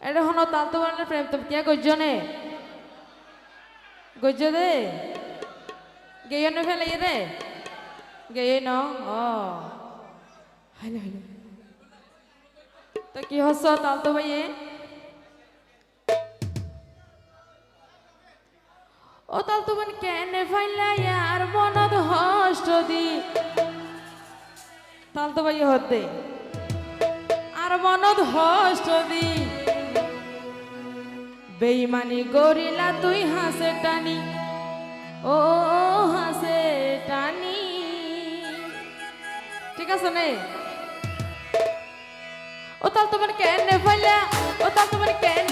এটা হনো তাল তো বানালে প্রেম তো কে গজ্জনে? গজ্জ দে গেয়নে ফেলে দে গেয়ে ন ও তো কি হস তাল তো ভাইয়ে? ও তাল তো মানে কেনে ফাইলা ইয়ার মনত হষ্ট দি? তাল তো ভাইয়ে হতে আর মনত হষ্ট বেইমানি গরিলা তুই হাসে টানি। ও হাসে টানি। ঠিক আছে নে? ও তাল তোমার কেন ফাইলা ও তাল তোমার কেনে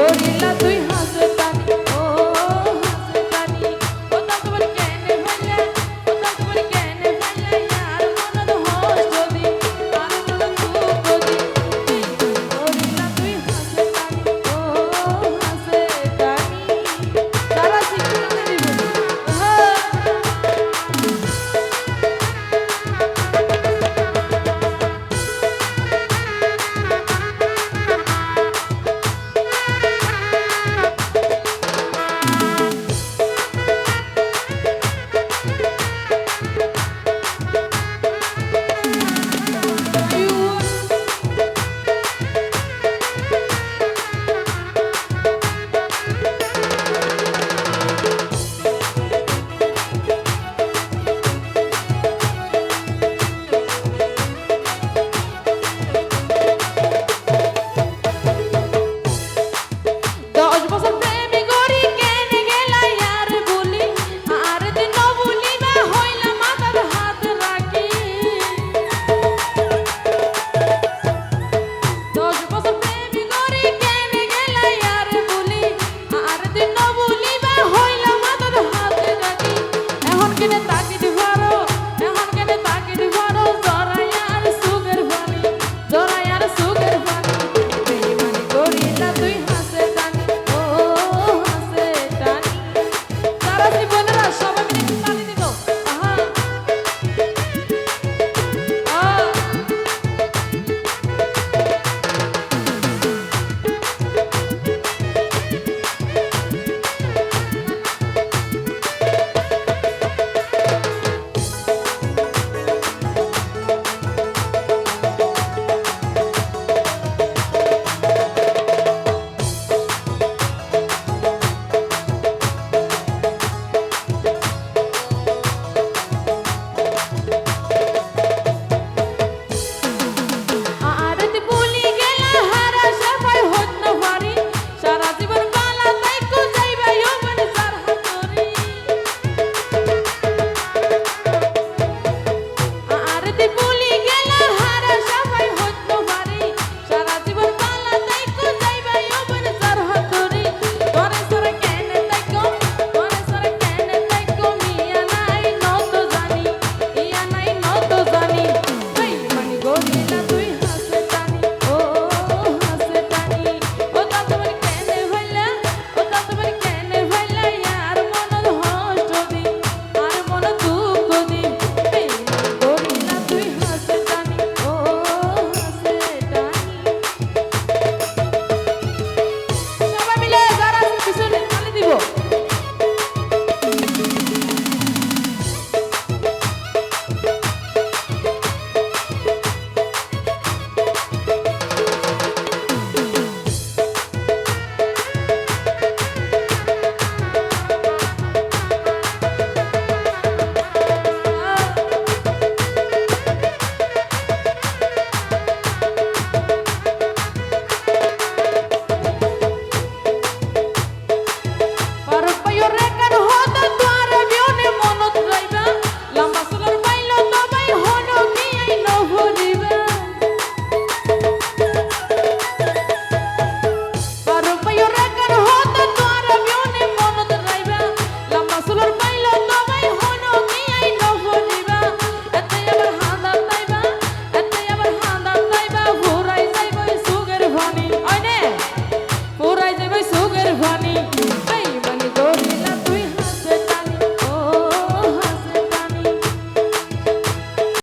করিলা তুই